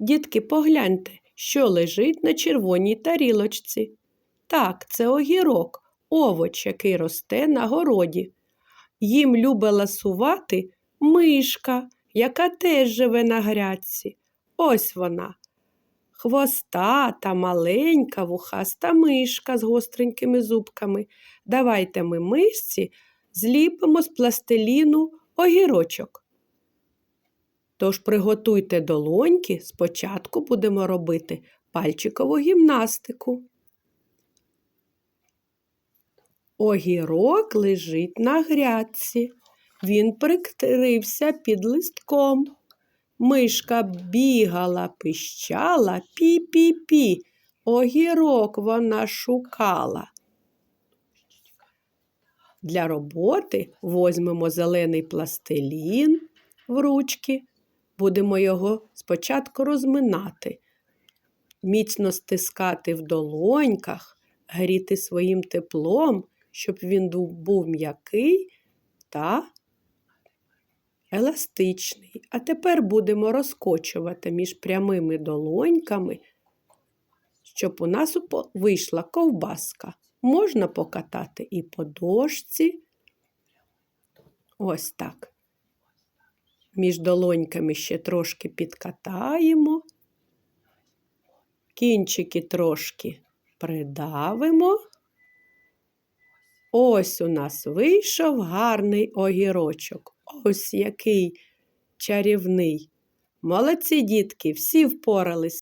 Дітки, погляньте, що лежить на червоній тарілочці. Так, це огірок, овоч, який росте на городі. Їм любить ласувати мишка, яка теж живе на грядці. Ось вона. Хвостата, маленька, вухаста мишка з гостренькими зубками. Давайте ми мишці зліпимо з пластиліну огірочок. Тож приготуйте долоньки, спочатку будемо робити пальчикову гімнастику. Огірок лежить на грядці. Він прикрився під листком. Мишка бігала, пищала, пі-пі-пі. Огірок вона шукала. Для роботи возьмемо зелений пластилін в ручки. Будемо його спочатку розминати, міцно стискати в долоньках, гріти своїм теплом, щоб він був м'який та еластичний. А тепер будемо розкочувати між прямими долоньками, щоб у нас вийшла ковбаска. Можна покатати і по дошці. Ось так. Між долоньками ще трошки підкатаємо. Кінчики трошки придавимо. Ось у нас вийшов гарний огірочок. Ось який чарівний. Молодці дітки, всі впорались.